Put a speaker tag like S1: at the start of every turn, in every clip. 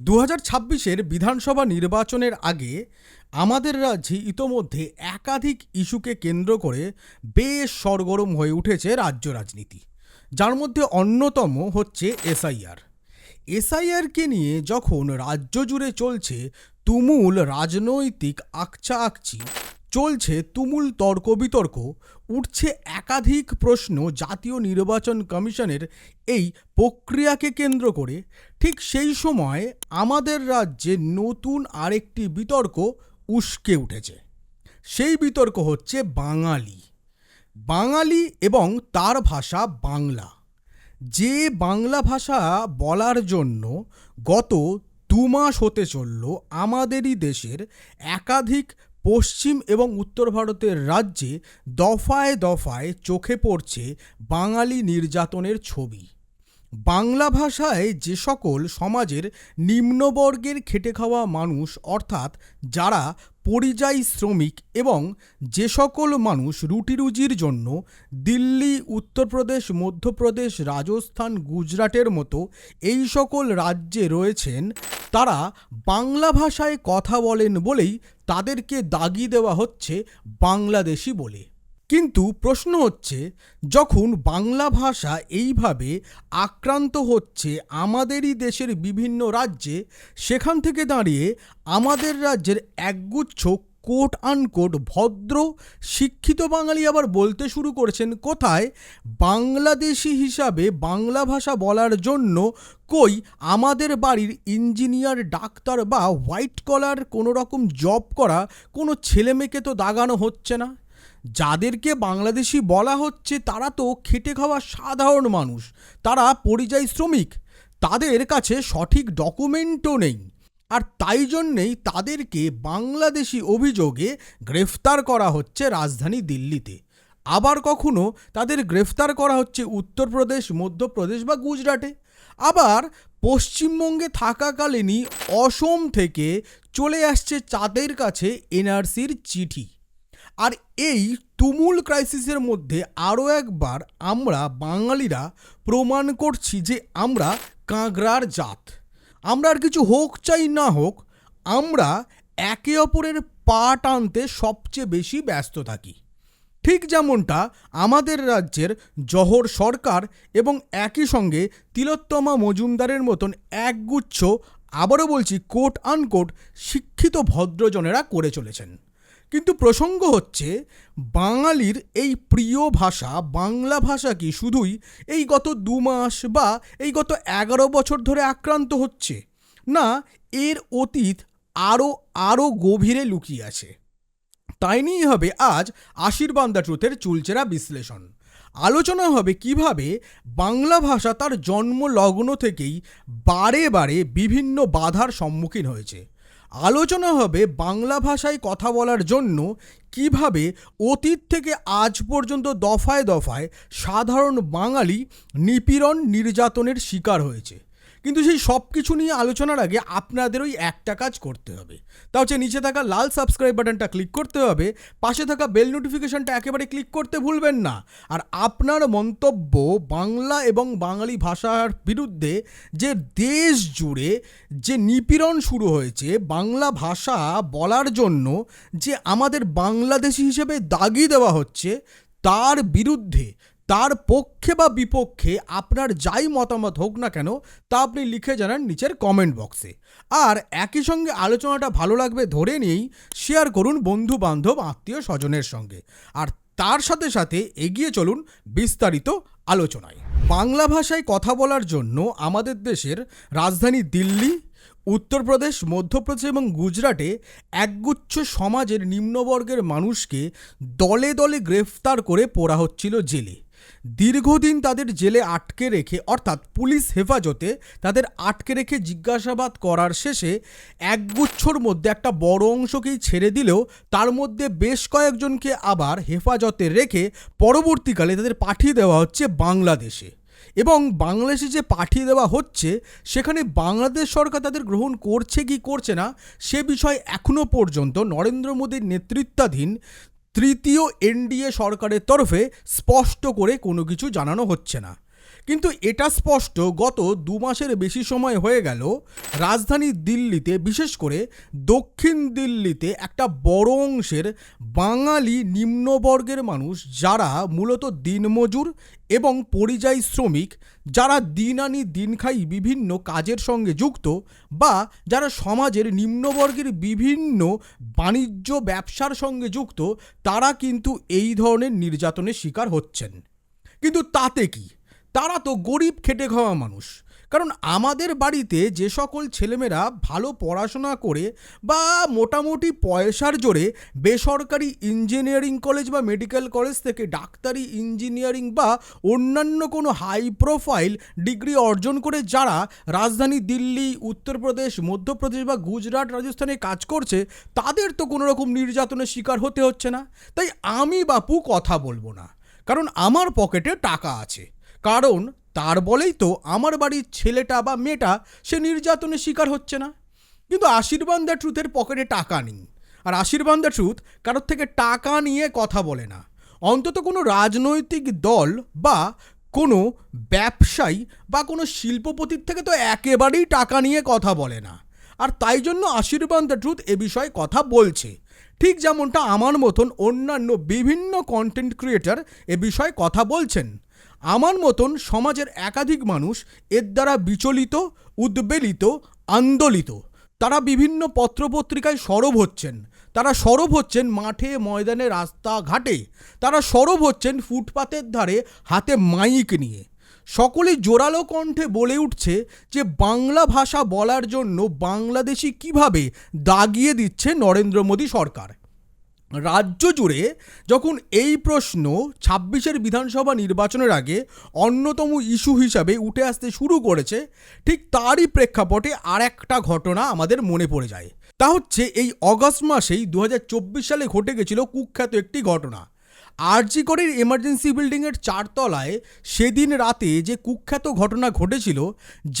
S1: দু হাজার ছাব্বিশের বিধানসভা নির্বাচনের আগে আমাদের রাজ্যে ইতোমধ্যে একাধিক ইস্যুকে কেন্দ্র করে বেশ সরগরম হয়ে উঠেছে রাজ্য রাজনীতি, যার মধ্যে অন্যতম হচ্ছে এসআইআর। এসআইআরকে নিয়ে যখন রাজ্য জুড়ে চলছে তুমুল রাজনৈতিক আকচা আকচি চলছে তুমুল তর্ক বিতর্ক। উঠছে একাধিক প্রশ্ন জাতীয় নির্বাচন কমিশনের এই প্রক্রিয়াকে কেন্দ্র করে। ঠিক সেই সময় আমাদের রাজ্যে নতুন আরেকটি বিতর্ক উস্কে উঠেছে। সেই বিতর্ক হচ্ছে বাঙালি। বাঙালি এবং তার ভাষা বাংলা। যে বাংলা ভাষা বলার জন্য গত দু মাস হতে চলল আমাদেরই দেশের একাধিক পশ্চিম এবং উত্তর ভারতের রাজ্যে দফায় দফায় চোখে পড়ছে বাঙালি নির্যাতনের ছবি। বাংলা ভাষায় যে সকল সমাজের নিম্নবর্গের খেটে খাওয়া মানুষ, অর্থাৎ যারা পরিযায়ী শ্রমিক এবং যে সকল মানুষ রুটিরুজির জন্য দিল্লি, উত্তরপ্রদেশ, মধ্যপ্রদেশ, রাজস্থান, গুজরাটের মতো এই সকল রাজ্যে রয়েছেন, তারা বাংলা ভাষায় কথা বলেন বলেই তাদেরকে দাগি দেওয়া হচ্ছে বাংলাদেশি বলে। কিন্তু প্রশ্ন হচ্ছে, যখন বাংলা ভাষা এইভাবে আক্রান্ত হচ্ছে আমাদেরই দেশের বিভিন্ন রাজ্যে, সেখান থেকে দাঁড়িয়ে আমাদের রাজ্যের একগুচ্ছ কোট আনকোট ভদ্র শিক্ষিত বাঙালি আবার বলতে শুরু করেছেন, কোথায়? বাংলাদেশি হিসাবে বাংলা ভাষা বলার জন্য কই আমাদের বাড়ির ইঞ্জিনিয়ার ডাক্তার বা হোয়াইট কলার কোনো রকম জব করা কোনো ছেলেমেয়েকে তো দাগানো হচ্ছে না। যাদেরকে বাংলাদেশি বলা হচ্ছে তারা তো খেটে খাওয়া সাধারণ মানুষ, তারা পরিযায়ী শ্রমিক। তাদের কাছে সঠিক ডকুমেন্টও নেই। আর তাই জন্যেই তাদেরকে বাংলাদেশি অভিযোগে গ্রেফতার করা হচ্ছে রাজধানী দিল্লিতে। আবার কখনো তাদের গ্রেফতার করা হচ্ছে উত্তরপ্রদেশ, মধ্যপ্রদেশ বা গুজরাটে। আবার পশ্চিমবঙ্গে থাকাকালীনই অসম থেকে চলে আসছে চাঁদের কাছে এনআরসির চিঠি। আর এই তুমুল ক্রাইসিসের মধ্যে আরও একবার আমরা বাঙালিরা প্রমাণ করছি যে আমরা কাঁকড়ার জাত। আমরা আর কিছু হোক চাই না হোক, আমরা একে অপরের পা টানতে সবচেয়ে বেশি ব্যস্ত থাকি। ঠিক যেমনটা আমাদের রাজ্যের জহর সরকার এবং একই সঙ্গে তিলোত্তমা মজুমদারের মতন একগুচ্ছ, আবারও বলছি কোট আনকোট শিক্ষিত ভদ্রজনেরা করে চলেছেন। কিন্তু প্রসঙ্গ হচ্ছে, বাঙালির এই প্রিয় ভাষা, বাংলা ভাষা কি শুধুই এই গত দু মাস বা এই গত এগারো বছর ধরে আক্রান্ত হচ্ছে? না, এর অতীত আরও আরও গভীরে লুকিয়ে আছে। তাই নিয়েই হবে আজ আশীর্বাদ ট্রুথের চুলচেরা বিশ্লেষণ। আলোচনা হবে কীভাবে বাংলা ভাষা তার জন্ম লগ্ন থেকেই বারে বারে বিভিন্ন বাধার সম্মুখীন হয়েছে। আলোচনা হবে বাংলা ভাষায় কথা বলার জন্য কীভাবে অতীত থেকে আজ পর্যন্ত দফায় দফায় সাধারণ বাঙালি নিপীড়ন নির্যাতনের শিকার হয়েছে। কিন্তু সেই সব কিছু নিয়ে আলোচনার আগে আপনাদের ওই একটা কাজ করতে হবে। তা হচ্ছে নিচে থাকা লাল সাবস্ক্রাইব বাটনটা ক্লিক করতে হবে, পাশে থাকা বেল নোটিফিকেশনটা একেবারে ক্লিক করতে ভুলবেন না। আর আপনার মন্তব্য বাংলা এবং বাঙালি ভাষার বিরুদ্ধে যে দেশ জুড়ে যে নিপীড়ন শুরু হয়েছে, বাংলা ভাষা বলার জন্য যে আমাদের বাংলাদেশি হিসেবে দাগি দেওয়া হচ্ছে, তার বিরুদ্ধে তার পক্ষে বা বিপক্ষে আপনার যাই মতামত হোক না কেন, তা আপনি লিখে জানান নিচের কমেন্ট বক্সে আর একই সঙ্গে আলোচনাটা ভালো লাগবে ধরে নিয়েই শেয়ার করুন বন্ধু বান্ধব আত্মীয় স্বজনের সঙ্গে। আর তার সাথে সাথে এগিয়ে চলুন বিস্তারিত আলোচনায়। বাংলা ভাষায় কথা বলার জন্য আমাদের দেশের রাজধানী দিল্লি, উত্তরপ্রদেশ, মধ্যপ্রদেশ এবং গুজরাটে একগুচ্ছ সমাজের নিম্নবর্গের মানুষকে দলে দলে গ্রেফতার করে পোড়া হচ্ছিল জেলে। দীর্ঘদিন তাদের জেলে আটকে রেখে, অর্থাৎ পুলিশ হেফাজতে তাদের আটকে রেখে জিজ্ঞাসাবাদ করার শেষে একগুচ্ছর মধ্যে একটা বড় অংশকেই ছেড়ে দিলেও তার মধ্যে বেশ কয়েকজনকে আবার হেফাজতে রেখে পরবর্তীকালে তাদের পাঠিয়ে দেওয়া হচ্ছে বাংলাদেশে। এবং বাংলাদেশে যে পাঠিয়ে দেওয়া হচ্ছে, সেখানে বাংলাদেশ সরকার তাদের গ্রহণ করছে কি করছে না, সে বিষয়ে এখনও পর্যন্ত নরেন্দ্র মোদীর নেতৃত্বাধীন তৃতীয় এনডিএ সরকারের তরফে স্পষ্ট করে কোনো কিছু জানানো হচ্ছে না। কিন্তু এটা স্পষ্ট, গত দু মাসের বেশি সময় হয়ে গেল রাজধানী দিল্লিতে, বিশেষ করে দক্ষিণ দিল্লিতে একটা বড় অংশের বাঙালি নিম্নবর্গের মানুষ যারা মূলত দিনমজুর এবং পরিযায়ী শ্রমিক, যারা দিন আনি দিন খাই বিভিন্ন কাজের সঙ্গে যুক্ত বা যারা সমাজের নিম্নবর্গের বিভিন্ন বাণিজ্য ব্যবসার সঙ্গে যুক্ত, তারা কিন্তু এই ধরনের নির্যাতনের শিকার হচ্ছেন। কিন্তু তাতে কি? তারা তো গরিব খেটে খাওয়া মানুষ। কারণ আমাদের বাড়িতে যে সকল ছেলেমেয়েরা ভালো পড়াশোনা করে বা মোটামুটি পয়সার জোরে বেসরকারি ইঞ্জিনিয়ারিং কলেজ বা মেডিকেল কলেজ থেকে ডাক্তারি, ইঞ্জিনিয়ারিং বা অন্যান্য কোনো হাই প্রোফাইল ডিগ্রি অর্জন করে যারা রাজধানী দিল্লি, উত্তরপ্রদেশ, মধ্যপ্রদেশ বা গুজরাট রাজস্থানে কাজ করছে, তাদের তো কোনো রকম নির্যাতনের শিকার হতে হচ্ছে না। তাই আমি বাপু কথা বলব না। কারণ আমার পকেটে টাকা আছে। কারণ তার বলেই তো আমার বাড়ির ছেলেটা বা মেয়েটা সে নির্যাতনের শিকার হচ্ছে না। কিন্তু আশীর্বাদ দ্য ট্রুথের পকেটে টাকা নেই। আর আশীর্বাদ দ্য ট্রুথ কারোর থেকে টাকা নিয়ে কথা বলে না। অন্তত কোনো রাজনৈতিক দল বা কোনো ব্যবসায়ী বা কোনো শিল্পপতির থেকে তো একেবারেই টাকা নিয়ে কথা বলে না। আর তাই জন্য আশীর্বাদ দ্য ট্রুথ এ বিষয়ে কথা বলছে। ঠিক যেমনটা আমার মতন অন্যান্য বিভিন্ন কন্টেন্ট ক্রিয়েটার এ বিষয়ে কথা বলছেন। আমার মতন সমাজের একাধিক মানুষ এর দ্বারা বিচলিত, উদ্বেলিত, আন্দোলিত। তারা বিভিন্ন পত্রপত্রিকায় সরব হচ্ছেন। তারা সরব হচ্ছেন মাঠে, ময়দানে, রাস্তাঘাটে। তারা সরব হচ্ছেন ফুটপাতের ধারে, হাতে মাইক নিয়ে। সকলে জোরালো কণ্ঠে বলে উঠছে যে, বাংলা ভাষা বলার জন্য বাংলাদেশি কীভাবে দাগিয়ে দিচ্ছে নরেন্দ্র মোদী সরকার? রাজ্য জুড়ে যখন এই প্রশ্ন ছাব্বিশের বিধানসভা নির্বাচনের আগে অন্যতম ইস্যু হিসাবে উঠে আসতে শুরু করেছে, ঠিক তারই প্রেক্ষাপটে আর একটা ঘটনা আমাদের মনে পড়ে যায়। তা হচ্ছে এই অগস্ট মাসেই দু হাজার চব্বিশ সালে ঘটে গেছিল কুখ্যাত একটি ঘটনা। আরজিকরের এমার্জেন্সি বিল্ডিংয়ের চারতলায় সেদিন রাতে যে কুখ্যাত ঘটনা ঘটেছিল,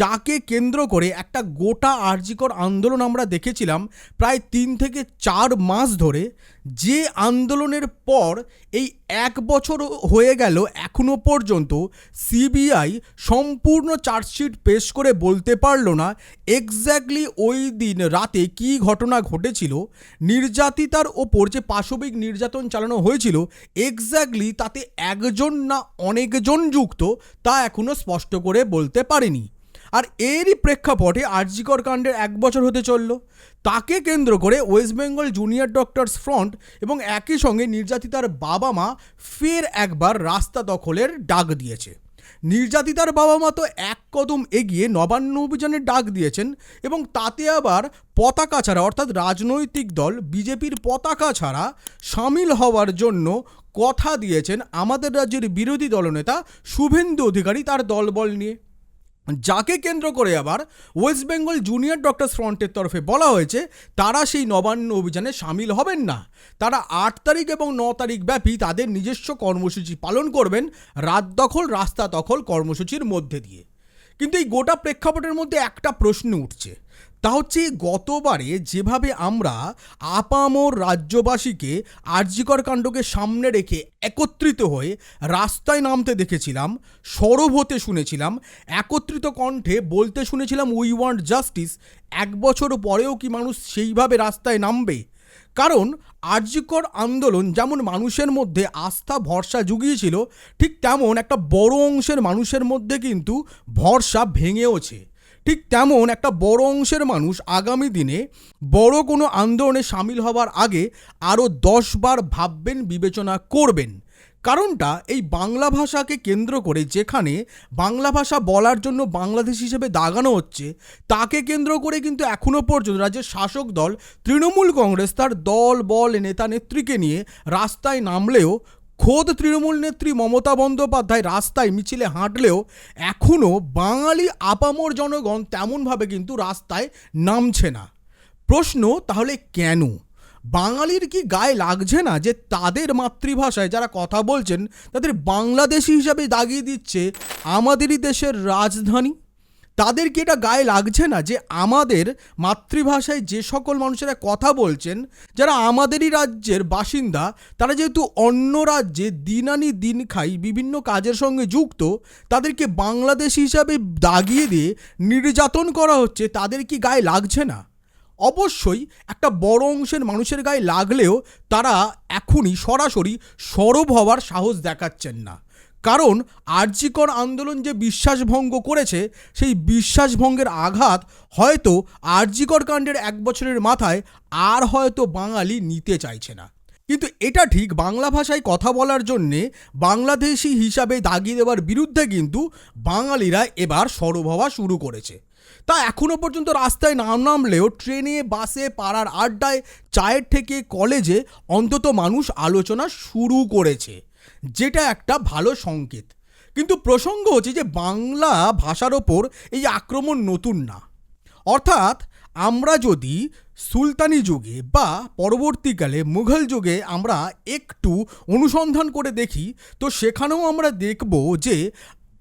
S1: যাকে কেন্দ্র করে একটা গোটা আরজিকর আন্দোলন আমরা দেখেছিলাম প্রায় তিন থেকে চার মাস ধরে যে আন্দোলনের পর এই এক বছর হয়ে গেল এখনও পর্যন্ত সিবিআই সম্পূর্ণ চার্জশিট পেশ করে বলতে পারল না এক্স্যাক্টলি ওই দিন রাতে কী ঘটনা ঘটেছিল, নির্যাতিতার ওপর যে পাশবিক নির্যাতন চালানো হয়েছিল, এক্স্যাক্টলি তাতে একজন না অনেকজন যুক্ত তা এখনও স্পষ্ট করে বলতে পারেনি। আর এরই প্রেক্ষাপটে আরজিকর কাণ্ডের এক বছর হতে চলল। তাকে কেন্দ্র করে West Bengal junior doctors front এবং একই সঙ্গে নির্যাতিতার বাবা মা ফের একবার রাস্তা দখলের ডাক দিয়েছে। নির্যাতিতার বাবা মা তো এক কদম এগিয়ে নবান্ন অভিযানের ডাক দিয়েছেন এবং তাতে আবার পতাকা ছাড়া অর্থাৎ রাজনৈতিক দল বিজেপির পতাকা ছাড়া সামিল হওয়ার জন্য কথা দিয়েছেন আমাদের রাজ্যের বিরোধী দলনেতা শুভেন্দু অধিকারী তার দলবল নিয়ে। যাকে কেন্দ্র করে আবার ওয়েস্ট বেঙ্গল জুনিয়র ডক্টর ফ্রন্টের তরফে বলা হয়েছে, তারা সেই নবান্ন অভিযানে সামিল হবেন না। তারা আট তারিখ এবং ন তারিখ ব্যাপী তাদের নিজস্ব কর্মসূচি পালন করবেন, রাত দখল, রাস্তা দখল কর্মসূচির মধ্যে দিয়ে। কিন্তু এই গোটা প্রেক্ষাপটের মধ্যে একটা প্রশ্ন উঠছে। তা হচ্ছে গতবারে যেভাবে আমরা আপামর রাজ্যবাসীকে আর্যিকর কাণ্ডকে সামনে রেখে একত্রিত হয়ে রাস্তায় নামতে দেখেছিলাম, সরব হতে শুনেছিলাম, একত্রিত কণ্ঠে বলতে শুনেছিলাম উই ওয়ান্ট জাস্টিস এক বছর পরেও কি মানুষ সেইভাবে রাস্তায় নামবে? কারণ আর্যিকর আন্দোলন যেমন মানুষের মধ্যে আস্থা, ভরসা জুগিয়েছিল, ঠিক তেমন একটা বড় অংশের মানুষের মধ্যে কিন্তু ভরসা ভেঙেওছে। ঠিক তেমন একটা বড় অংশের মানুষ আগামী দিনে বড় কোনো আন্দোলনে সামিল হওয়ার আগে আরও দশবার ভাববেন, বিবেচনা করবেন। কারণটা এই বাংলা ভাষাকে কেন্দ্র করে যেখানে বাংলা ভাষা বলার জন্য বাংলাদেশ হিসেবে দাগানো হচ্ছে, তাকে কেন্দ্র করে কিন্তু এখনও পর্যন্ত রাজ্যের শাসক দল, তৃণমূল কংগ্রেস তার দল, বল, নেতা, নেত্রীকে নিয়ে রাস্তায় নামলেও খোদ তৃণমূল নেত্রী মমতা বন্দ্যোপাধ্যায় রাস্তায় মিছিলে হাঁটলেও এখনও বাঙালি আপামর জনগণ তেমনভাবে কিন্তু রাস্তায় নামছে না। প্রশ্ন, তাহলে কেন? বাঙালির কি গায়ে লাগছে না যে তাদের মাতৃভাষায় যারা কথা বলছেন, তাদের বাংলাদেশি হিসাবে দাগিয়ে দিচ্ছে আমাদেরই দেশের রাজধানী? তাদের কি এটা গায়ে লাগছে না যে আমাদের মাতৃভাষায় যে সকল মানুষেরা কথা বলছেন, যারা আমাদেরই রাজ্যের বাসিন্দা, তারা যেহেতু অন্য রাজ্যে দিন আনি দিন খাই বিভিন্ন কাজের সঙ্গে যুক্ত, তাদেরকে বাংলাদেশ হিসাবে দাগিয়ে দিয়ে নির্যাতন করা হচ্ছে, তাদের কি গায়ে লাগছে না? অবশ্যই একটা বড় অংশের মানুষের গায়ে লাগলেও তারা এখনই সরাসরি সরব হওয়ার সাহস দেখাচ্ছেন না। কারণ আর্যিকর আন্দোলন যে বিশ্বাসভঙ্গ করেছে, সেই বিশ্বাসভঙ্গের আঘাত হয়তো আর্যিকর কাণ্ডের এক বছরের মাথায় আর হয়তো বাঙালি নিতে চাইছে না। কিন্তু এটা ঠিক বাংলা ভাষায় কথা বলার জন্যে বাংলাদেশি হিসাবে দাগিয়ে দেওয়ার বিরুদ্ধে কিন্তু বাঙালিরা এবার সরব হওয়া শুরু করেছে। তা এখনও পর্যন্ত রাস্তায় নাম নামলেও ট্রেনে, বাসে, পাড়ার আড্ডায়, চায়ের থেকে কলেজে অন্তত মানুষ আলোচনা শুরু করেছে। যেটা একটা ভালো সংকেত। কিন্তু প্রসঙ্গ হচ্ছে যে বাংলা ভাষার ওপর এই আক্রমণ নতুন না। অর্থাৎ আমরা যদি সুলতানি যুগে বা পরবর্তীকালে মুঘল যুগে আমরা একটু অনুসন্ধান করে দেখি, তো সেখানেও আমরা দেখব যে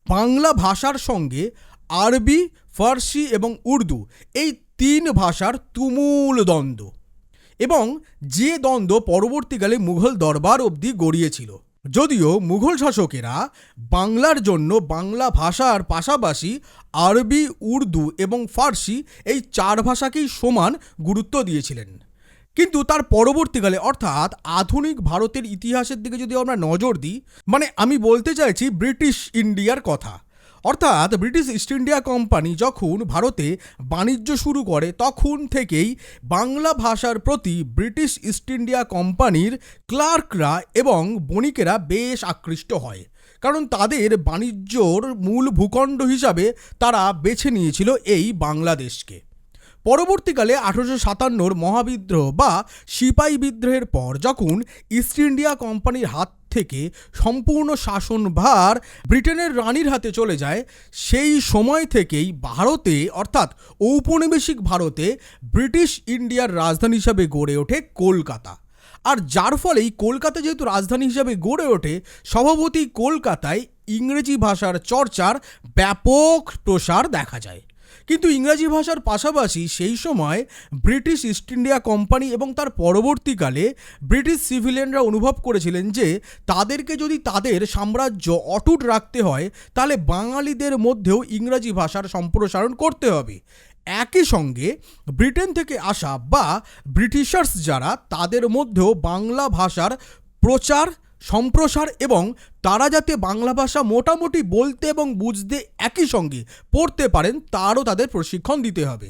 S1: বাংলা ভাষার সঙ্গে আরবি, ফার্সি এবং উর্দু এই তিন ভাষার তুমুল দ্বন্দ্ব। এবং যে দ্বন্দ্ব পরবর্তীকালে মুঘল দরবার অবধি গড়িয়েছিল। যদিও মুঘল শাসকেরা বাংলার জন্য বাংলা ভাষার পাশাপাশি আরবি, উর্দু এবং ফার্সি এই চার ভাষাকেই সমান গুরুত্ব দিয়েছিলেন। কিন্তু তার পরবর্তীকালে, অর্থাৎ আধুনিক ভারতের ইতিহাসের দিকে যদি আমরা নজর দিই মানে আমি বলতে চাইছি ব্রিটিশ ইন্ডিয়ার কথা। অর্থাৎ ব্রিটিশ ইস্ট ইন্ডিয়া কোম্পানি যখন ভারতে বাণিজ্য শুরু করে, তখন থেকেই বাংলা ভাষার প্রতি ব্রিটিশ ইস্ট ইন্ডিয়া কোম্পানির ক্লার্করা এবং বণিকেরা বেশ আকৃষ্ট হয়। কারণ তাদের বাণিজ্যর মূল ভূখণ্ড হিসাবে তারা বেছে নিয়েছিল এই বাংলাদেশকে। পরবর্তীকালে আঠারোশো সাতান্নর মহাবিদ্রোহ বা সিপাহী বিদ্রোহের পর যখন ইস্ট ইন্ডিয়া কোম্পানির হাত থেকে সম্পূর্ণ শাসনভার ব্রিটেনের রানীর হাতে চলে যায়, সেই সময় থেকেই ভারতে, অর্থাৎ ঔপনিবেশিক ভারতে, ব্রিটিশ ইন্ডিয়ার রাজধানী হিসাবে গড়ে ওঠে কলকাতা। আর যার ফলেই কলকাতা যেহেতু রাজধানী হিসাবে গড়ে ওঠে, স্বভাবতই কলকাতায় ইংরেজি ভাষার চর্চার ব্যাপক প্রসার দেখা যায়। কিন্তু ইংরাজি ভাষার পাশাপাশি সেই সময় ব্রিটিশ ইস্ট ইন্ডিয়া কোম্পানি এবং তার পরবর্তীকালে ব্রিটিশ সিভিলিয়ানরা অনুভব করেছিলেন যে তাদেরকে যদি তাদের সাম্রাজ্য অটুট রাখতে হয়, তাহলে বাঙালিদের মধ্যেও ইংরাজি ভাষার সম্প্রসারণ করতে হবে। একই সঙ্গে ব্রিটেন থেকে আসা বা ব্রিটিশার্স যারা, তাদের মধ্যেও বাংলা ভাষার প্রচার সম্প্রসার এবং তারা যাতে বাংলা ভাষা মোটামুটি বলতে এবং বুঝতে একই সঙ্গে পড়তে পারেন, তারও তাদের প্রশিক্ষণ দিতে হবে।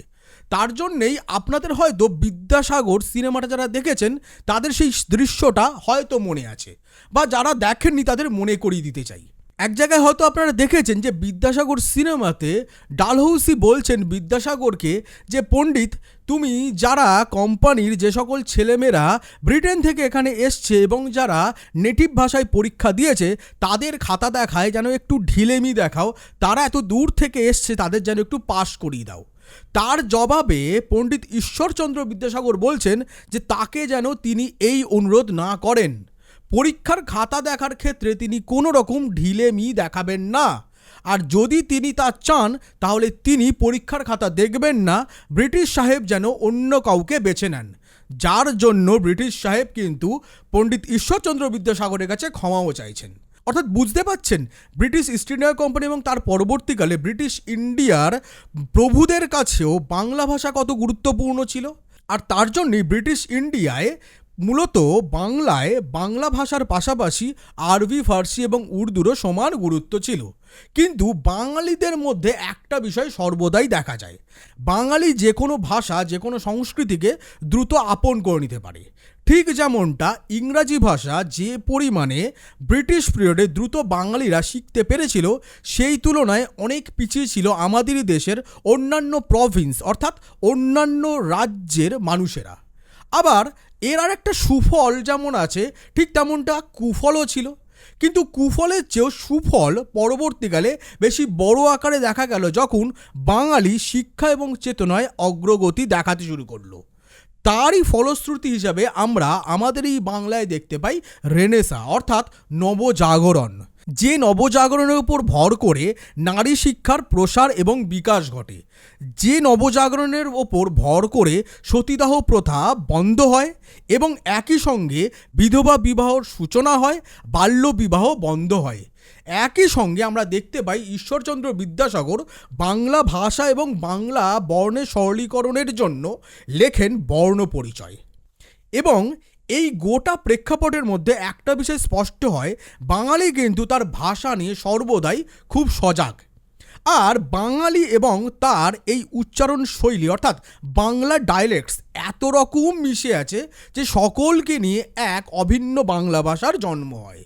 S1: তার জন্যেই আপনাদের হয়তো বিদ্যাসাগর সিনেমাটা যারা দেখেছেন, তাদের সেই দৃশ্যটা হয়তো মনে আছে বা যারা দেখেননি তাদের মনে করিয়ে দিতে চাই। এক জায়গায় হয়তো আপনারা দেখেছেন যে বিদ্যাসাগর সিনেমাতে ডালহৌসি বলছেন বিদ্যাসাগরকে যে, পণ্ডিত, তুমি যারা কোম্পানির যে সকল ছেলেমেয়েরা ব্রিটেন থেকে এখানে এসছে এবং যারা নেটিভ ভাষায় পরীক্ষা দিয়েছে, তাদের খাতা দেখায় যেন একটু ঢিলেমি দেখাও, তারা এত দূর থেকে এসছে, তাদের যেন একটু পাশ করিয়ে দাও। তার জবাবে পণ্ডিত ঈশ্বরচন্দ্র বিদ্যাসাগর বলছেন যে, তাকে যেন তিনি এই অনুরোধ না করেন। পরীক্ষার খাতা দেখার ক্ষেত্রে তিনি কোনো রকম ঢিলেমি দেখাবেন না। আর যদি তিনি তা চান, তাহলে তিনি পরীক্ষার খাতা দেখবেন না, ব্রিটিশ সাহেব যেন অন্য কাউকে বেছে নেন। যার জন্য ব্রিটিশ সাহেব কিন্তু পণ্ডিত ঈশ্বরচন্দ্র বিদ্যাসাগরের কাছে ক্ষমাও চাইছেন। অর্থাৎ বুঝতে পাচ্ছেন, ব্রিটিশ ইস্ট ইন্ডিয়া কোম্পানি এবং তার পরবর্তীকালে ব্রিটিশ ইন্ডিয়ার প্রভুদের কাছেও বাংলা ভাষা কত গুরুত্বপূর্ণ ছিল? আর তার জন্যই ব্রিটিশ ইন্ডিয়ায় মূলত বাংলায় বাংলা ভাষার পাশাপাশি আরবি, ফার্সি এবং উর্দুরও সমান গুরুত্ব ছিল। কিন্তু বাঙালিদের মধ্যে একটা বিষয় সর্বদাই দেখা যায়। বাঙালি যে কোনো ভাষা, যে কোনো সংস্কৃতিকে দ্রুত আপন করে নিতে পারে। ঠিক যেমনটা ইংরাজি ভাষা যে পরিমাণে ব্রিটিশ পিরিয়ডে দ্রুত বাঙালিরা শিখতে পেরেছিল, সেই তুলনায় অনেক পিছিয়ে ছিল আমাদেরই দেশের অন্যান্য প্রভিন্স অর্থাৎ অন্যান্য রাজ্যের মানুষেরা। আবার এর আর একটা সুফল যেমন আছে, ঠিক তেমনটা কুফলও ছিল। কিন্তু কুফলের চেয়েও সুফল পরবর্তীকালে বেশি বড় আকারে দেখা গেল যখন বাঙালি শিক্ষা এবং চেতনায় অগ্রগতি দেখাতে শুরু করল। তারই ফলশ্রুতি হিসাবে আমরা আমাদের এই বাংলায় দেখতে পাই রেনেসা, অর্থাৎ নবজাগরণ। যে নবজাগরণের উপর ভর করে নারী শিক্ষার প্রসার এবং বিকাশ ঘটে। যে নবজাগরণের ওপর ভর করে সতীদাহ প্রথা বন্ধ হয় এবং একই সঙ্গে বিধবা বিবাহর সূচনা হয়, বাল্য বিবাহ বন্ধ হয়। একই সঙ্গে আমরা দেখতে পাই ঈশ্বরচন্দ্র বিদ্যাসাগর বাংলা ভাষা এবং বাংলা বর্ণের সরলীকরণের জন্য লেখেন বর্ণ পরিচয়। এবং এই গোটা প্রেক্ষাপটের মধ্যে একটা বিষয় স্পষ্ট হয়, বাঙালি কিন্তু তার ভাষা নিয়ে সর্বদাই খুব সজাগ। আর বাঙালি এবং তার এই উচ্চারণ শৈলী, অর্থাৎ বাংলা ডায়ালেক্টস এত রকম মিশে আছে যে সকলকে নিয়ে এক অভিন্ন বাংলা ভাষার জন্ম হয়।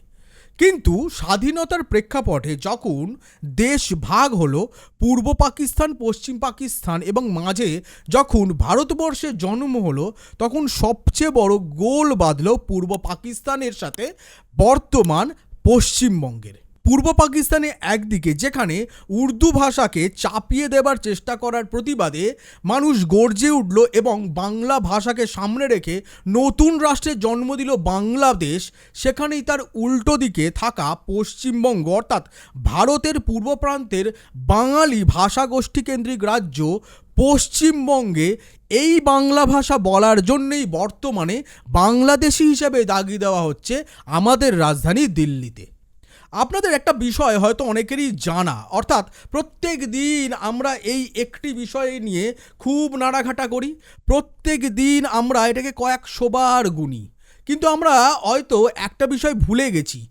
S1: কিন্তু স্বাধীনতার প্রেক্ষাপটে যখন দেশ ভাগ হলো, পূর্ব পাকিস্তান, পশ্চিম পাকিস্তান এবং মাঝে যখন ভারতবর্ষে জন্ম হলো, তখন সবচেয়ে বড় গোল বাঁধল পূর্ব পাকিস্তানের সাথে বর্তমান পশ্চিমবঙ্গের। পূর্ব পাকিস্তানে একদিকে, যেখানে উর্দু ভাষাকে চাপিয়ে দেবার চেষ্টা করার প্রতিবাদে মানুষ গর্জে উঠল এবং বাংলা ভাষাকে সামনে রেখে নতুন রাষ্ট্রের জন্ম দিল বাংলাদেশ, সেখানেই তার উল্টো দিকে থাকা পশ্চিমবঙ্গ, অর্থাৎ ভারতের পূর্ব প্রান্তের বাঙালি ভাষাগোষ্ঠী কেন্দ্রিক রাজ্য পশ্চিমবঙ্গে এই বাংলা ভাষা বলার জন্যই বর্তমানে বাংলাদেশি হিসেবে দাগি দেওয়া হচ্ছে আমাদের রাজধানী দিল্লিতে। আপনাদের একটা বিষয় হয়তো অনেকেরই জানা। অর্থাৎ প্রত্যেক দিন আমরা এই একটি বিষয় নিয়ে খুব নাড়াঘাটা করি। প্রত্যেক দিন আমরা এটাকে কয়েকশোবার গুনি। কিন্তু আমরা হয়তো একটা বিষয় ভুলে গেছি।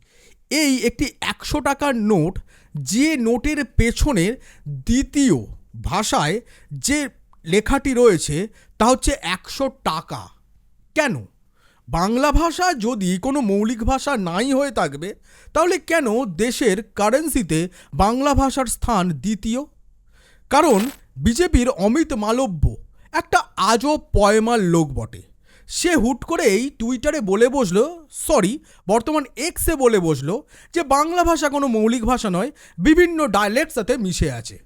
S1: এই একটি একশো টাকার নোট যে নোটের পেছনের দ্বিতীয় ভাষায় যে লেখাটি রয়েছে তা হচ্ছে একশো টাকা। কেন? বাংলা ভাষা যদি কোনো মৌলিক ভাষা নাই হয়ে থাকবে, তাহলে কেন দেশের কারেন্সিতে বাংলা ভাষার স্থান দ্বিতীয়? কারণ বিজেপির অমিত মালব্য একটা আজও পয়মার লোক বটে। সে হুট করেই টুইটারে বলে বসল, সরি, বর্তমান এক্সে বলে বসল যে বাংলা ভাষা কোনো মৌলিক ভাষা নয়, বিভিন্ন ডায়ালেক্ট সাথে মিশে আছে।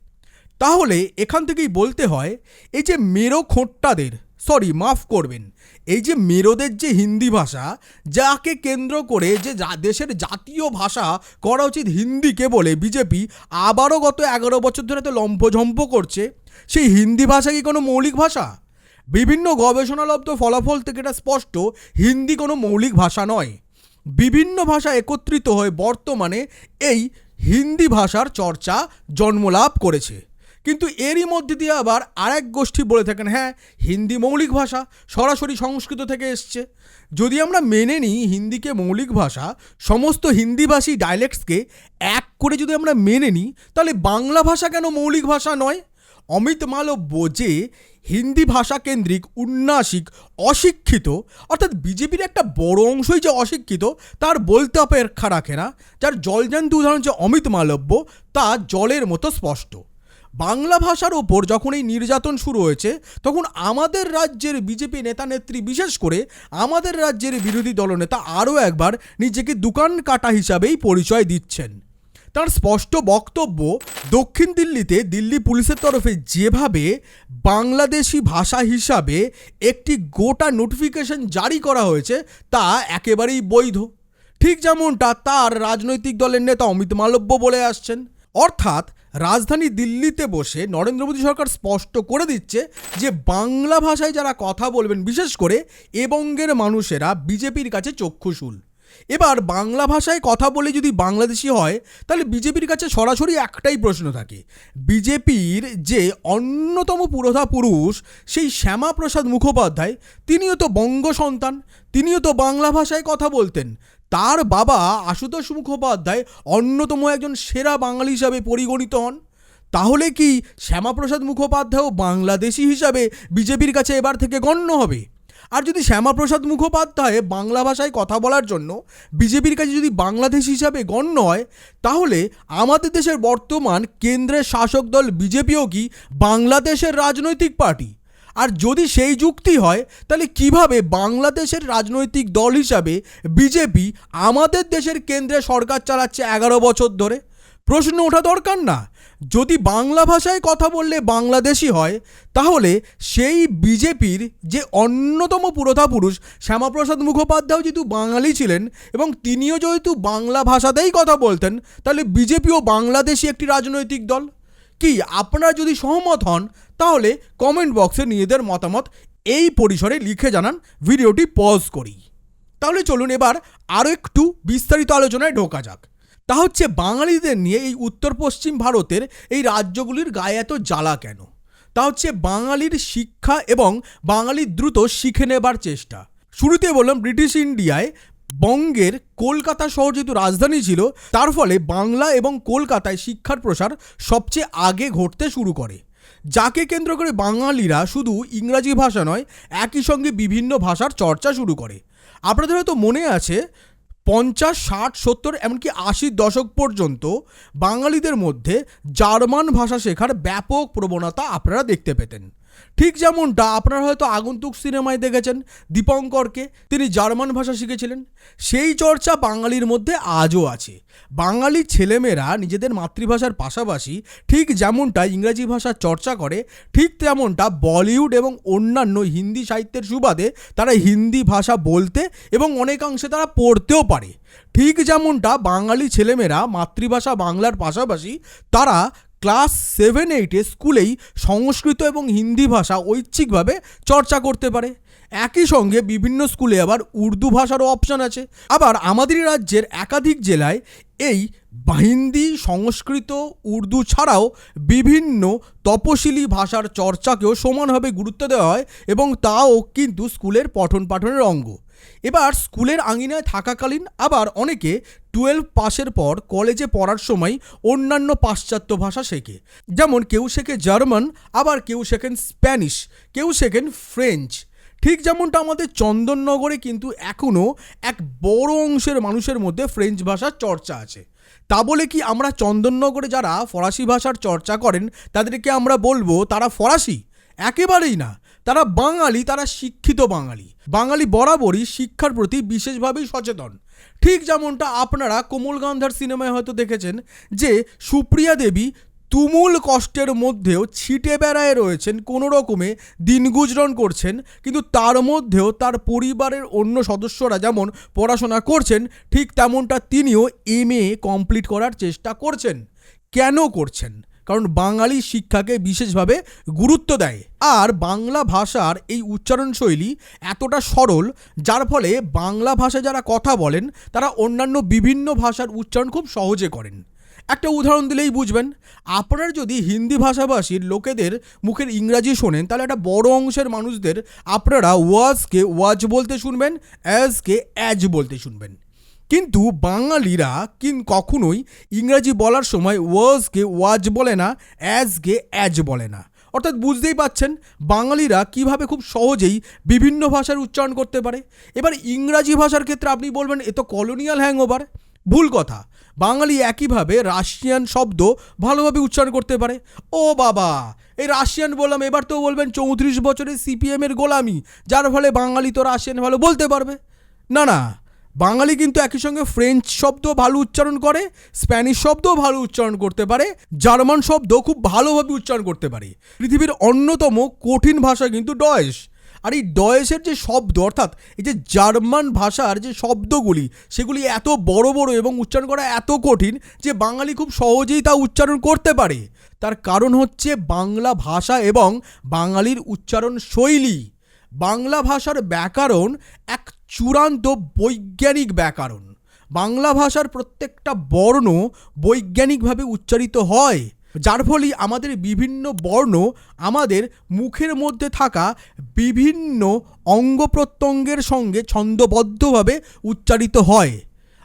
S1: তাহলে এখান থেকেই বলতে হয়, এই যে মেরো খোঁট্টাদের সরি, মাফ করবেন। এই যে মেরোদের যে হিন্দি ভাষা, যাকে কেন্দ্র করে যে দেশের জাতীয় ভাষা করা উচিত হিন্দিকে বলে বিজেপি আবারও গত এগারো বছর ধরে তো লম্ফঝম্প করছে, সেই হিন্দি ভাষা কি কোনো মৌলিক ভাষা? বিভিন্ন গবেষণালব্ধ ফলাফল থেকে এটা স্পষ্ট, হিন্দি কোনো মৌলিক ভাষা নয়। বিভিন্ন ভাষা একত্রিত হয়ে বর্তমানে এই হিন্দি ভাষার চর্চা জন্মলাভ করেছে। কিন্তু এরই মধ্যে দিয়ে আবার আরেক গোষ্ঠী বলে থাকেন হ্যাঁ হিন্দি মৌলিক ভাষা সরাসরি সংস্কৃত থেকে এসছে। যদি আমরা মেনে নিই হিন্দিকে মৌলিক ভাষা, সমস্ত হিন্দিভাষী ডায়ালেক্টসকে এক করে যদি আমরা মেনে নিই, তাহলে বাংলা ভাষা কেন মৌলিক ভাষা নয়? অমিত মালব্য যে হিন্দি ভাষা কেন্দ্রিক, উন্নাসিক, অশিক্ষিত, অর্থাৎ বিজেপির একটা বড় অংশই যে অশিক্ষিত, তার বলতে অপেক্ষা রাখে না, যার জলজান্ত উদাহরণ যে অমিত মালব্য, তা জলের মতো স্পষ্ট। বাংলা ভাষার ওপর যখন এই নির্যাতন শুরু হয়েছে, তখন আমাদের রাজ্যের বিজেপি নেতা নেত্রী, বিশেষ করে আমাদের রাজ্যের বিরোধী দলনেতা আরও একবার নিজেকে দোকান কাটা হিসাবেই পরিচয় দিচ্ছেন। তার স্পষ্ট বক্তব্য, দক্ষিণ দিল্লিতে দিল্লি পুলিশের তরফে যেভাবে বাংলাদেশি ভাষা হিসাবে একটি গোটা নোটিফিকেশন জারি করা হয়েছে, তা একেবারেই বৈধ। ঠিক যেমনটা তার রাজনৈতিক দলের নেতা অমিত মালব্য বলে আসছেন। অর্থাৎ রাজধানী দিল্লিতে বসে নরেন্দ্র মোদী সরকার স্পষ্ট করে দিচ্ছে যে বাংলা ভাষায় যারা কথা বলবেন, বিশেষ করে এ বঙ্গের মানুষেরা, বিজেপির কাছে চক্ষুশূল এবার বাংলা ভাষায় কথা বলে যদি বাংলাদেশি হয়, তাহলে বিজেপির কাছে সরাসরি একটাই প্রশ্ন থাকে। বিজেপির যে অন্যতম পুরোধা পুরুষ, সেই শ্যামাপ্রসাদ মুখোপাধ্যায়, তিনিও তো বঙ্গ সন্তান, তিনিও তো বাংলা ভাষায় কথা বলতেন। তার বাবা আশুতোষ মুখোপাধ্যায় অন্যতম একজন সেরা বাঙালি হিসাবে পরিগণিত হন। তাহলে কি শ্যামাপ্রসাদ মুখোপাধ্যায়ও বাংলাদেশি হিসাবে বিজেপির কাছে এবার থেকে গণ্য হবে? আর যদি শ্যামাপ্রসাদ মুখোপাধ্যায় বাংলা ভাষায় কথা বলার জন্য বিজেপির কাছে যদি বাংলাদেশ হিসাবে গণ্য হয়, তাহলে আমাদের দেশের বর্তমান কেন্দ্রের শাসক দল বিজেপিও কি বাংলাদেশের রাজনৈতিক পার্টি? আর যদি সেই যুক্তি হয়, তাহলে কীভাবে বাংলাদেশের রাজনৈতিক দল হিসাবে বিজেপি আমাদের দেশের কেন্দ্রে সরকার চালাচ্ছে এগারো বছর ধরে? প্রশ্ন ওঠা দরকার না। যদি বাংলা ভাষায় কথা বললে বাংলাদেশি হয়, তাহলে সেই বিজেপির যে অন্যতম পুরোধা পুরুষ শ্যামাপ্রসাদ মুখোপাধ্যায় যেহেতু বাঙালি ছিলেন এবং তিনিও যেহেতু বাংলা ভাষাতেই কথা বলতেন, তাহলে বিজেপিও বাংলাদেশি একটি রাজনৈতিক দল? কি আপনারা যদি সহমত হন, তাহলে কমেন্ট বক্সে নিজেদের মতামত এই পরিসরে লিখে জানান, ভিডিওটি পজ করি। তাহলে চলুন এবার আরও একটু বিস্তারিত আলোচনায় ঢোকা যাক। তা হচ্ছে বাঙালিদের নিয়ে এই উত্তর পশ্চিম ভারতের এই রাজ্যগুলির গায়ে এত জ্বালা কেন? তা হচ্ছে বাঙালির শিক্ষা এবং বাঙালির দ্রুত শিখে নেবার চেষ্টা। শুরুতে বললাম ব্রিটিশ ইন্ডিয়ায় বঙ্গের কলকাতা শহর যেহেতু রাজধানী ছিল, তার ফলে বাংলা এবং কলকাতায় শিক্ষার প্রসার সবচেয়ে আগে ঘটতে শুরু করে। যাকে কেন্দ্র করে বাঙালিরা শুধু ইংরাজি ভাষা নয়, একই সঙ্গে বিভিন্ন ভাষার চর্চা শুরু করে। আপনাদের হয়তো মনে আছে, পঞ্চাশ, ষাট, সত্তর, এমনকি আশির দশক পর্যন্ত বাঙালিদের মধ্যে জার্মান ভাষা শেখার ব্যাপক প্রবণতা আপনারা দেখতে পেতেন। ঠিক যেমনটা আপনারা হয়তো আগন্তুক সিনেমায় দেখেছেন দীপঙ্করকে, তিনি জার্মান ভাষা শিখেছিলেন। সেই চর্চা বাঙালির মধ্যে আজও আছে। বাঙালি ছেলেমেয়েরা নিজেদের মাতৃভাষার পাশাপাশি ঠিক যেমনটা ইংরাজি ভাষার চর্চা করে, ঠিক তেমনটা বলিউড এবং অন্যান্য হিন্দি সাহিত্যের সুবাদে তারা হিন্দি ভাষা বলতে এবং অনেকাংশে তারা পড়তেও পারে। ঠিক যেমনটা বাঙালি ছেলেমেয়েরা মাতৃভাষা বাংলার পাশাপাশি তারা ক্লাস সেভেন, এইটে স্কুলেই সংস্কৃত এবং হিন্দি ভাষা ঐচ্ছিকভাবে চর্চা করতে পারে। একই সঙ্গে বিভিন্ন স্কুলে আবার উর্দু ভাষারও অপশান আছে। আবার আমাদের রাজ্যের একাধিক জেলায় এই হিন্দি, সংস্কৃত, উর্দু ছাড়াও বিভিন্ন তপশিলি ভাষার চর্চাকেও সমানভাবে গুরুত্ব দেওয়া হয় এবং তাও কিন্তু স্কুলের পঠন পাঠনের অঙ্গ। এবার স্কুলের আঙিনায় থাকাকালীন আবার অনেকে টুয়েলভ পাসের পর কলেজে পড়ার সময় অন্যান্য পাশ্চাত্য ভাষা শেখে। যেমন কেউ শেখে জার্মান, আবার কেউ শেখেন স্প্যানিশ, কেউ শেখেন ফ্রেঞ্চ। ঠিক যেমনটা আমাদের চন্দননগরে কিন্তু এখনও এক বড় অংশের মানুষের মধ্যে ফ্রেঞ্চ ভাষার চর্চা আছে। তা বলে কি আমরা চন্দননগরে যারা ফরাসি ভাষার চর্চা করেন, তাদেরকে আমরা বলব তারা ফরাসি? একেবারেই না। তারা বাঙালি, তারা শিক্ষিত বাঙালি। বাঙালি বরাবরই শিক্ষার প্রতি বিশেষভাবেই সচেতন। ঠিক যেমনটা আপনারা কোমল গান্ধার সিনেমায় হয়তো দেখেছেন যে, সুপ্রিয়া দেবী তুমুল কষ্টের মধ্যেও ছিটে বেড়ায় রয়েছেন কোনো রকমে দিন গুজরন করছেন, কিন্তু তার মধ্যেও তার পরিবারের অন্য সদস্যরা যেমন পড়াশোনা করছেন, ঠিক তেমনটা তিনিও এম এ কমপ্লিট করার চেষ্টা করছেন। কেন করছেন? কারণ বাঙালি শিক্ষাকে বিশেষভাবে গুরুত্ব দেয়। আর বাংলা ভাষার এই উচ্চারণ শৈলী এতটা সরল, যার ফলে বাংলা ভাষায় যারা কথা বলেন, তারা অন্যান্য বিভিন্ন ভাষার উচ্চারণ খুব সহজে করেন। একটা উদাহরণ দিলেই বুঝবেন, আপনারা যদি হিন্দি ভাষাভাষীর লোকেদের মুখের ইংরাজি শোনেন, তাহলে একটা বড় অংশের মানুষদের আপনারা ওয়াজকে ওয়াজ বলতে শুনবেন, অ্যাজকে অ্যাজ বলতে শুনবেন। কিন্তু বাঙালিরা কিন কখনোই ইংরাজি বলার সময় ওয়াজকে ওয়াজ বলে না, অ্যাজকে অ্যাজ বলে না। অর্থাৎ বুঝতেই পাচ্ছেন বাঙালিরা কীভাবে খুব সহজেই বিভিন্ন ভাষার উচ্চারণ করতে পারে। এবার ইংরাজি ভাষার ক্ষেত্রে আপনি বলবেন, এ তো কলোনিয়াল হ্যাংওভার ভুল কথা। বাঙালি একইভাবে রাশিয়ান শব্দ ভালোভাবে উচ্চারণ করতে পারে। ও বাবা! এই রাশিয়ান বললাম, এবার তো বলবেন চৌত্রিশ বছরের সিপিএমের গোলামি, যার ফলে বাঙালি তো রাশিয়ান ভালো বলতে পারবে। না না। বাঙালি কিন্তু একই সঙ্গে ফ্রেঞ্চ শব্দ ভালো উচ্চারণ করে স্প্যানিশ শব্দও ভালো উচ্চারণ করতে পারে জার্মান শব্দ খুব ভালোভাবে উচ্চারণ করতে পারে। পৃথিবীর অন্যতম কঠিন ভাষা কিন্তু ডয়েশ আর এই ডয়েসের যে শব্দ, অর্থাৎ এই যে জার্মান ভাষার যে শব্দগুলি, সেগুলি এত বড় বড় এবং উচ্চারণ করা এত কঠিন যে বাঙালি খুব সহজেই তা উচ্চারণ করতে পারে। তার কারণ হচ্ছে বাংলা ভাষা এবং বাঙালির উচ্চারণ শৈলী। বাংলা ভাষার ব্যাকরণ এক চূড়ান্ত বৈজ্ঞানিক ব্যাকরণ। বাংলা ভাষার প্রত্যেকটা বর্ণ বৈজ্ঞানিকভাবে উচ্চারিত হয়, যার ফলে আমাদের বিভিন্ন বর্ণ আমাদের মুখের মধ্যে থাকা বিভিন্ন অঙ্গ প্রত্যঙ্গের সঙ্গে ছন্দবদ্ধভাবে উচ্চারিত হয়।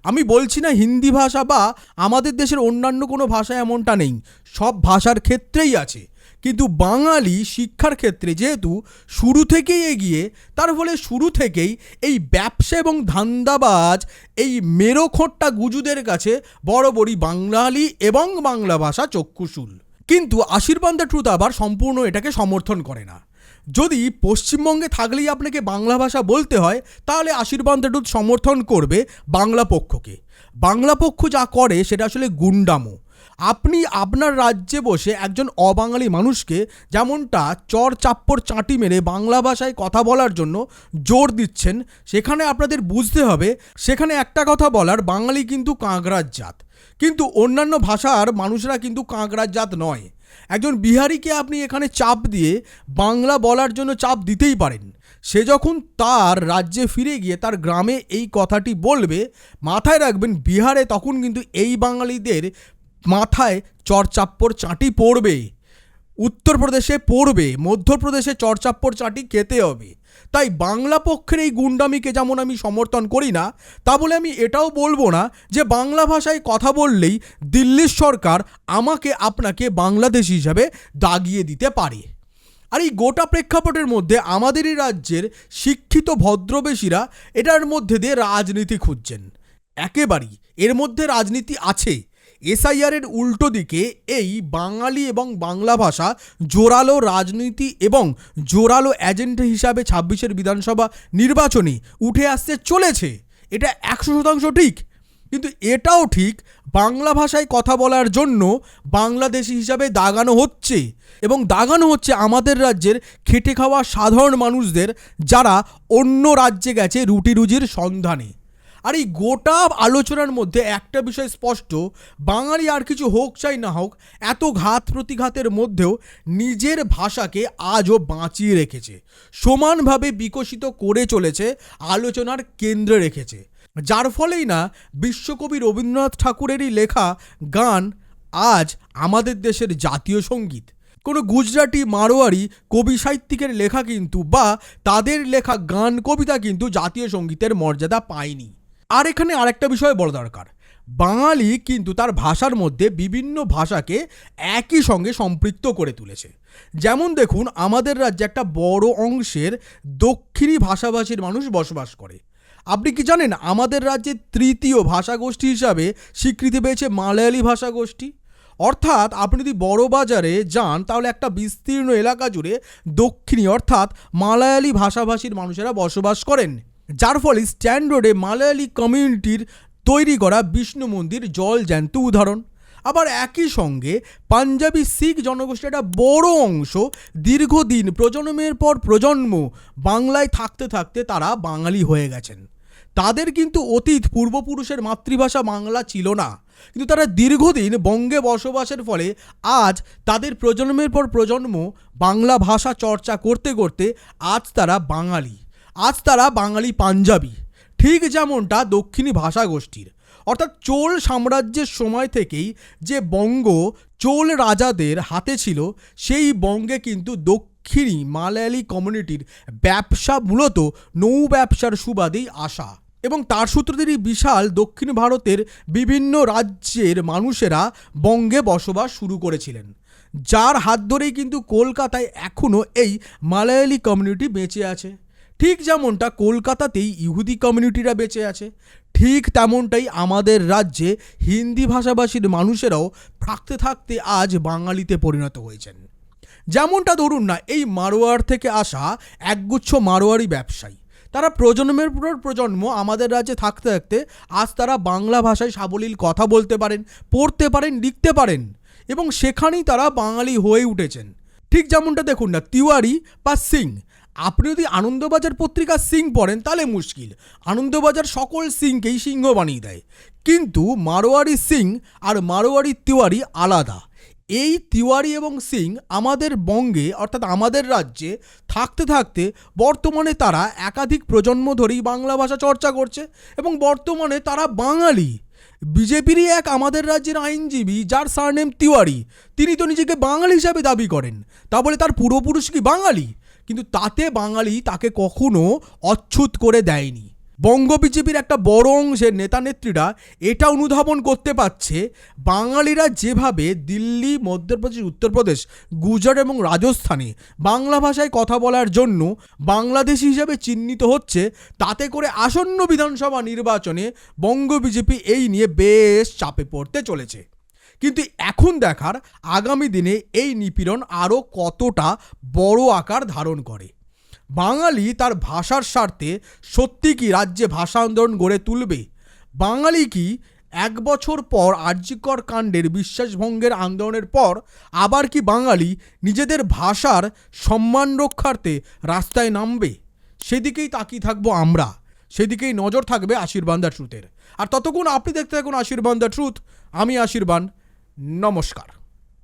S1: আমি বলছি না হিন্দি ভাষা বা আমাদের দেশের অন্যান্য কোনো ভাষা এমনটা নেই, সব ভাষার ক্ষেত্রেই আছে। কিন্তু বাঙালি শিক্ষার ক্ষেত্রে যেহেতু শুরু থেকেই এগিয়ে, তার ফলে শুরু থেকেই এই ব্যবসা এবং ধান্দাবাজ, এই মেরোখোট্টা গুজুদের কাছে বরাবরই বাঙালি এবং বাংলা ভাষা চক্ষুশুল। কিন্তু আশীর্বাদ ট্রুথ আবার সম্পূর্ণ এটাকে সমর্থন করে না। যদি পশ্চিমবঙ্গে থাকলেই আপনাকে বাংলা ভাষা বলতে হয়, তাহলে আশীর্বাদ দ্য ট্রুথ সমর্থন করবে বাংলা পক্ষকে। বাংলা পক্ষ যা করে সেটা আসলে গুন্ডামো। আপনি আপনার রাজ্যে বসে একজন অবাঙালি মানুষকে যেমনটা চর চাপ্পর চাঁটি মেরে বাংলা ভাষায় কথা বলার জন্য জোর দিচ্ছেন, সেখানে আপনাদের বুঝতে হবে, সেখানে একটা কথা বলার বাঙালি কিন্তু কাঁকড়ার জাত। কিন্তু অন্যান্য ভাষার মানুষরা কিন্তু কাঁকড়ার জাত নয়। একজন বিহারিকে আপনি এখানে চাপ দিয়ে বাংলা বলার জন্য চাপ দিতেই পারেন। সে যখন তার রাজ্যে ফিরে গিয়ে তার গ্রামে এই কথাটি বলবে, মাথায় রাখবেন বিহারে তখন কিন্তু এই বাঙালিদের মাথায় চরচাপ্পর চাঁটি পড়বে, উত্তরপ্রদেশে পড়বে, মধ্যপ্রদেশে চরচাপ্পর চাঁটি খেতে হবে। তাই বাংলা পক্ষের এই গুন্ডামিকে যেমন আমি সমর্থন করি না, তা বলে আমি এটাও বলব না যে বাংলা ভাষায় কথা বললেই দিল্লির সরকার আমাকে আপনাকে বাংলাদেশ হিসাবে দাগিয়ে দিতে পারে। আর এই গোটা প্রেক্ষাপটের মধ্যে আমাদেরই রাজ্যের শিক্ষিত ভদ্রবেশীরা এটার মধ্যে দিয়ে রাজনীতি খুঁজছেন। একেবারেই, এর মধ্যে রাজনীতি আছে। এসআইআরের উল্টো দিকে এই বাঙালি এবং বাংলা ভাষা জোরালো রাজনীতি এবং জোরালো এজেন্ট হিসাবে ছাব্বিশের বিধানসভা নির্বাচনে উঠে আসতে চলেছে। এটা একশো শতাংশ ঠিক, কিন্তু এটাও ঠিক বাংলা ভাষায় কথা বলার জন্য বাংলাদেশি হিসাবে দাগানো হচ্ছে এবং দাগানো হচ্ছে আমাদের রাজ্যের খেটে খাওয়া সাধারণ মানুষদের যারা অন্য রাজ্যে গেছে রুটি রুজির সন্ধানে। আর এই গোটা আলোচনার মধ্যে একটা বিষয় স্পষ্ট, বাঙালি আর কিছু হোক চাই না হোক, এত ঘাত প্রতিঘাতের মধ্যেও নিজের ভাষাকে আজও বাঁচিয়ে রেখেছে। সমানভাবে বিকশিত করে চলেছে, আলোচনার কেন্দ্রে রেখেছে। যার ফলেই না বিশ্বকবি রবীন্দ্রনাথ ঠাকুরেরই লেখা গান আজ আমাদের দেশের জাতীয় সংগীত। কোনো গুজরাটি মারোয়ারি কবি সাহিত্যিকের লেখা কিন্তু বা তাদের লেখা গান কবিতা কিন্তু জাতীয় সঙ্গীতের মর্যাদা পায়নি। আর এখানে আরেকটা বিষয় বলা দরকার। বাঙালি কিন্তু তার ভাষার মধ্যে বিভিন্ন ভাষাকে একই সঙ্গে সম্পৃক্ত করে তুলেছে। যেমন দেখুন, আমাদের রাজ্যে একটা বড় অংশের দক্ষিণী ভাষাভাষীর মানুষ বসবাস করে। আপনি কি জানেন, আমাদের রাজ্যে তৃতীয় ভাষাগোষ্ঠী হিসাবে স্বীকৃতি পেয়েছে মালয়ালি ভাষাগোষ্ঠী? অর্থাৎ আপনি যদি বড় বাজারে যান, তাহলে একটা বিস্তীর্ণ এলাকা জুড়ে দক্ষিণী অর্থাৎ মালয়ালি ভাষাভাষীর মানুষেরা বসবাস করেন। যার ফলে স্ট্যান্ড রোডে মালয়ালি কমিউনিটির তৈরি করা বিষ্ণু মন্দির জল জ্যান্ত উদাহরণ। আবার একই সঙ্গে পাঞ্জাবি শিখ জনগোষ্ঠীর একটা বড় অংশ দীর্ঘদিন প্রজন্মের পর প্রজন্ম বাংলায় থাকতে থাকতে তারা বাঙালি হয়ে গেছেন। তাদের কিন্তু অতীত পূর্বপুরুষের মাতৃভাষা বাংলা ছিল না। কিন্তু তারা দীর্ঘদিন বঙ্গে বসবাসের ফলে আজ তাদের প্রজন্মের পর প্রজন্ম বাংলা ভাষা চর্চা করতে করতে আজ তারা বাঙালি। আজ তারা বাঙালি পাঞ্জাবি। ঠিক যেমনটা দক্ষিণী ভাষাগোষ্ঠীর। অর্থাৎ চোল সাম্রাজ্যের সময় থেকেই যে বঙ্গ চোল রাজাদের হাতে ছিল, সেই বঙ্গে কিন্তু দক্ষিণী মালয়ালি কমিউনিটির ব্যবসা মূলত নৌ ব্যবসার সুবাদেই আসা। এবং তার সূত্রদেরই বিশাল দক্ষিণ ভারতের বিভিন্ন রাজ্যের মানুষেরা বঙ্গে বসবাস শুরু করেছিলেন। যার হাত ধরেই কিন্তু কলকাতায় এখনও এই মালয়ালি কমিউনিটি বেঁচে আছে। ঠিক যেমনটা কলকাতাতেই ইহুদি কমিউনিটিরা বেঁচে আছে, ঠিক তেমনটাই আমাদের রাজ্যে হিন্দি ভাষাভাষীর মানুষেরাও থাকতে থাকতে আজ বাঙালিতে পরিণত হয়েছেন। যেমনটা ধরুন না, এই মারোয়ার থেকে আসা একগুচ্ছ মারোয়ারি ব্যবসায়ী। তারা প্রজন্মের পর প্রজন্ম আমাদের রাজ্যে থাকতে থাকতে আজ তারা বাংলা ভাষায় সাবলীল কথা বলতে পারেন, পড়তে পারেন, লিখতে পারেন এবং সেখানেই তারা বাঙালি হয়ে উঠেছেন। ঠিক যেমনটা দেখুন না, তিওয়ারি বা সিং আপনি যদি আনন্দবাজার পত্রিকা সিং পড়েন, তাহলে মুশকিল। আনন্দবাজার সকল সিংকেই সিংহ বানিয়ে দেয়। কিন্তু মারোয়ারি সিং আর মারোয়ারি তিওয়ারি আলাদা। এই তিওয়ারি এবং সিং আমাদের বঙ্গে, অর্থাৎ আমাদের রাজ্যে, থাকতে থাকতে বর্তমানে তারা একাধিক প্রজন্ম ধরেই বাংলা ভাষা চর্চা করছে এবং বর্তমানে তারা বাঙালি। বিজেপিরই এক আমাদের রাজ্যের আইনজীবী, যার সারনেম তিওয়ারি। তিনি তো নিজেকে বাঙালি হিসাবে দাবি করেন। তা বলে তার পূর্বপুরুষ কি বাঙালি? কিন্তু তাতে বাঙালি তাকে কখনো অচ্ছুত করে দেয়নি। বঙ্গ বিজেপির একটা বড় অংশের নেতা নেত্রীরা এটা অনুধাবন করতে পারছে, বাঙালিরা যেভাবে দিল্লি, মধ্যপ্রদেশ, উত্তরপ্রদেশ, গুজরাট এবং রাজস্থানে বাংলা ভাষায় কথা বলার জন্য বাংলাদেশি হিসাবে চিহ্নিত হচ্ছে, তাতে করে আসন্ন বিধানসভা নির্বাচনে বঙ্গ বিজেপি এই নিয়ে বেশ চাপে পড়তে চলেছে। কিন্তু এখন দেখার আগামী দিনে এই নিপীড়ন আরও কতটা বড় আকার ধারণ করে? বাঙালি তার ভাষার স্বার্থে সত্যি কি রাজ্যে ভাষা আন্দোলন গড়ে তুলবে? বাঙালি কি এক বছর পর আর্যিকর কাণ্ডের বিশ্বাসভঙ্গের আন্দোলনের পর আবার কি বাঙালি নিজেদের ভাষার সম্মান রক্ষার্থে রাস্তায় নামবে? সেদিকেই তাকিয়ে থাকব আমরা। সেদিকেই নজর থাকবে আশীর্বাদ দ্য ট্রুথের আর ততক্ষণ আপনি দেখতে থাকুন আশীর্বাদ দ্য ট্রুথ আমি আশীর্বাদ নমস্কার